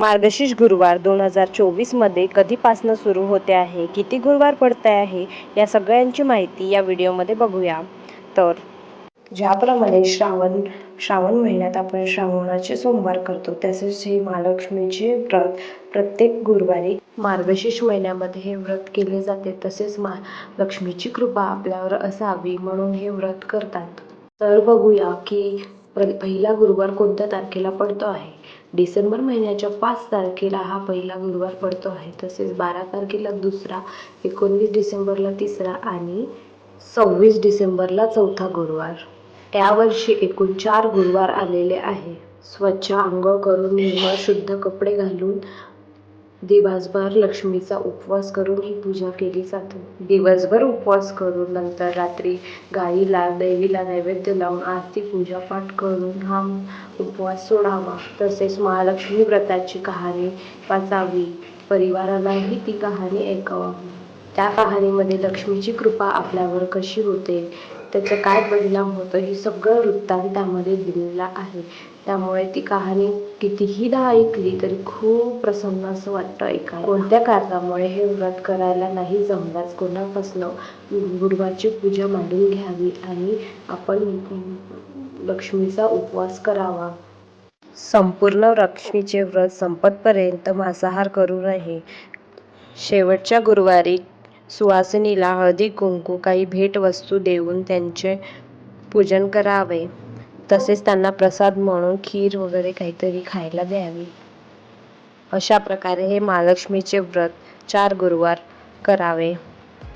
मार्गशीर्ष गुरुवार दोन हजार चोवीसमध्ये कधीपासनं सुरू होते आहे? किती गुरुवार पडत आहे? या सगळ्यांची माहिती या व्हिडिओमध्ये बघूया. तर ज्याप्रमाणे श्रावण श्रावण महिन्यात आपण श्रावणाचे सोमवार करतो तसेच हे महालक्ष्मीचे व्रत. प्रत्येक गुरुवारी मार्गशीर्ष महिन्यामध्ये हे व्रत केले जाते तसेच मा लक्ष्मीची कृपा आपल्यावर असावी म्हणून हे व्रत करतात. तर बघूया की प्र पहिला गुरुवार कोणत्या तारखेला पडतो आहे? डिसेंबर महिन्याच्या पाच तारखेला हा पहिला गुरुवार पडतो आहे. तसेच बारा तारखेला दुसरा एकोणवीस डिसेंबरला तिसरा आणि सव्वीस डिसेंबरला चौथा गुरुवार. यावर्षी एकूण चार गुरुवार आलेले आहे. स्वच्छ आंघोळ करून निर्मळ शुद्ध कपडे घालून दिवसभर लक्ष्मीचा उपवास करून ही पूजा केली जाते. दिवसभर उपवास करून नंतर रात्री गाईला देवीला नैवेद्य लावून आरती पूजापाठ करून हा उपवास सोडावा. तसेच महालक्ष्मी व्रताची कहाणी वाचावी. परिवारालाही ती कहाणी ऐकवावी त्या कहाणीमध्ये लक्ष्मीची कृपा आपल्यावर कशी होते? त्याचं काय परिणाम होतं? हे सगळं वृत्तांत त्यामध्ये दिलेला आहे. त्यामुळे ती कहाणी कितीहीदा ऐकली तरी खूप प्रसन्न असं वाटतं ऐकायला. कोणत्या कारणामुळे हे व्रत करायला नाही जमल्यास कोणापासनं गुरुवारची पूजा मांडून घ्यावी आणि आपण लक्ष्मीचा उपवास करावा? संपूर्ण लक्ष्मीचे व्रत संपतपर्यंत मांसाहार करू नये. शेवटच्या गुरुवारी सुवासिनीला हळदी कुंकू काही भेटवस्तू देऊन त्यांचे पूजन करावे. तसेच त्यांना प्रसाद म्हणून खीर वगैरे काहीतरी खायला द्यावी. अशा प्रकारे हे महालक्ष्मीचे व्रत चार गुरुवार करावे.